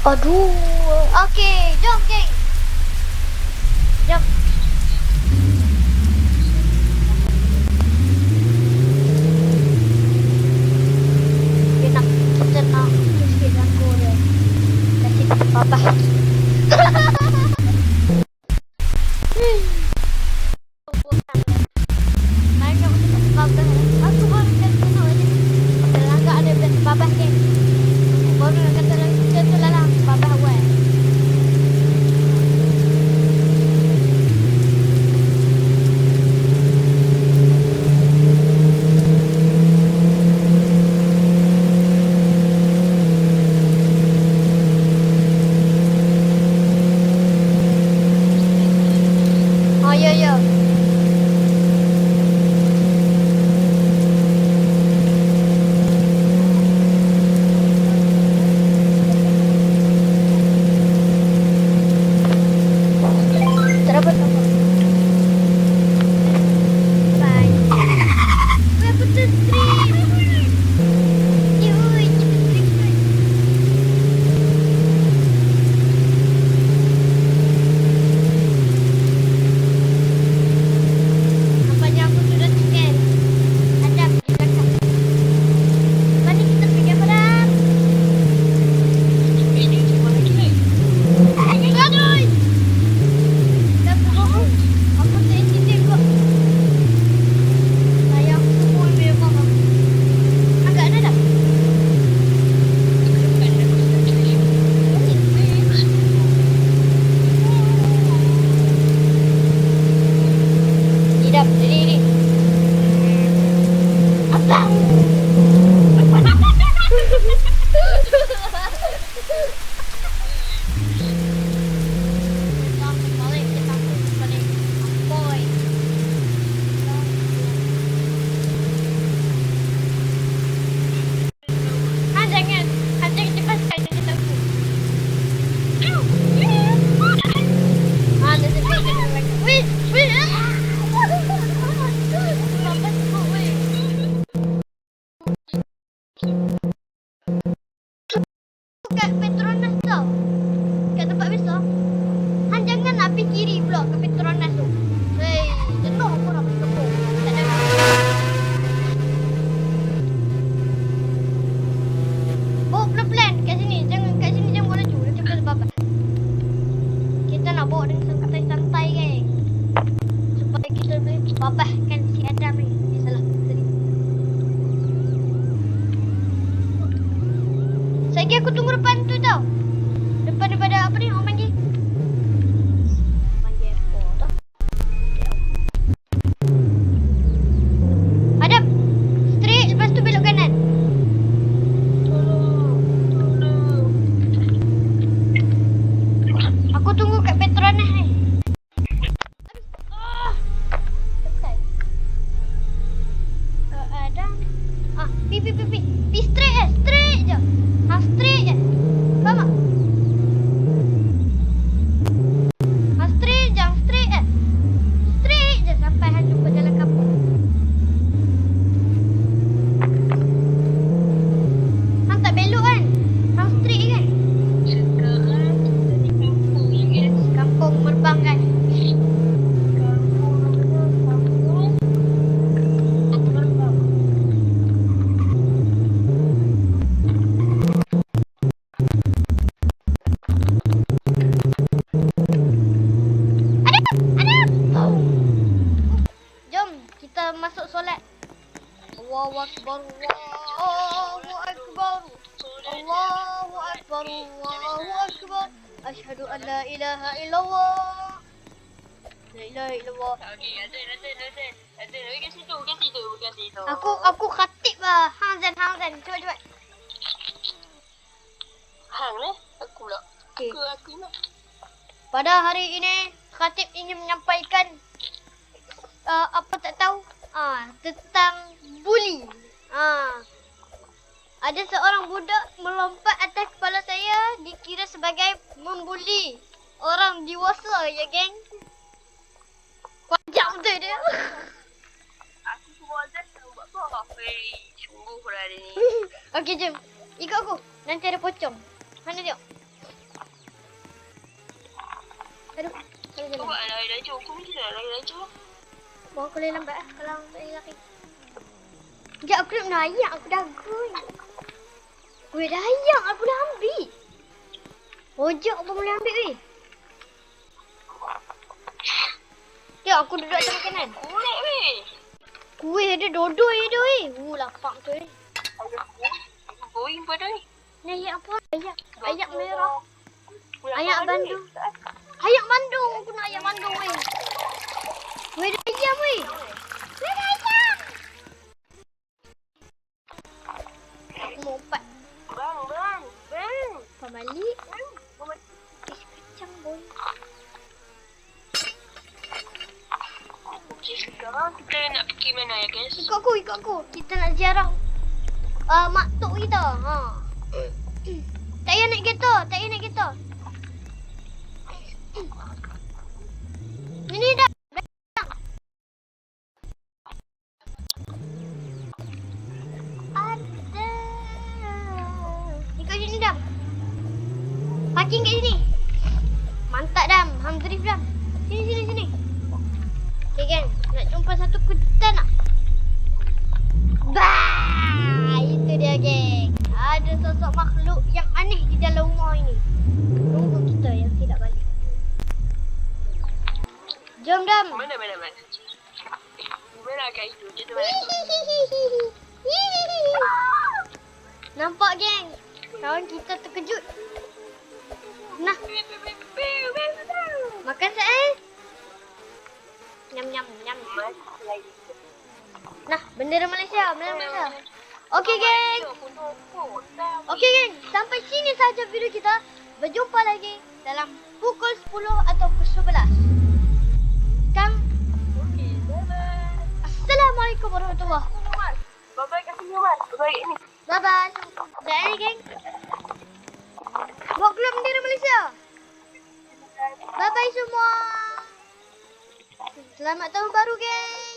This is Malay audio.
Aduh. Okey, jom geng. Jom. Dia nak kita nak sikit aku dia. Kasih papa. Kita nak bawa dengan santai-santai kan. Supaya kita boleh babahkan si Allahu Akbar. Allahu Akbar. Allahu Akbar. Allahu Akbar. Asyhadu an la ilaha illallah. La ilaha illallah. Aku aku khatib lah. Hamzan Hamzan. Cepat cepat. Hang ni aku pula. Okey. Aku aku nak. Pada hari ini khatib ingin menyampaikan uh, apa tak tahu Ada seorang budak melompat atas kepala saya dikira sebagai membuli orang dewasa ya geng. Wajak betul dia. Aku Azan kau buat apa? Hei, sungguh lah dia ni. Okey jom. Ikut aku. Nanti ada pocong. Mana tengok? Aduh. Salah jalan. Buat lari laju. Aku mesti nak lari laju. Bawa aku boleh lambat lah. Kalau tak laki. Sekejap aku nak menayak. Aku dah gun. Gue dah ayak. Aku dah ambil. Pojok pun boleh ambil weh. Tengok aku duduk atas makanan. Kulit weh. Kuih ada dodoi ada weh. Uh lapang tu weh. Aku going pada ni. Ni ayak apa? Ayak. Ayak merah. Ayak Bandung. Tak Ayak pergi mana ya guys? Ikut aku, ikut aku. Kita nak ziarah uh, mak tok kita. Ha. Tak payah naik kereta, tak payah naik kereta. Ini dah. Belakang. Ada. Ikut sini dah. Parking kat sini. Mantap dam. Hang drift dam. Sini sini sini. Okay geng, nak jumpa satu kuda nak? Bah, itu dia geng. Ada sosok makhluk yang aneh di dalam rumah ini. Tunggu kita yang tidak balik. Jom dam. Mana, mana, mana? Mana kat itu? Mana? Nampak geng? Kawan kita terkejut. Nah, makan saya. Nyam nyam nyam. Nah, bendera Malaysia, bendera Malaysia. Okey geng. Okey geng, sampai sini saja video kita. Berjumpa lagi dalam pukul 10 atau pukul 11. Kang, Assalamualaikum warahmatullahi Bye-bye kat sini, Umar. Bye-bye ni. Bye bye. Dah ni geng. Bawa keluar bendera Malaysia. Bye bye semua. Selamat tahun baru geng.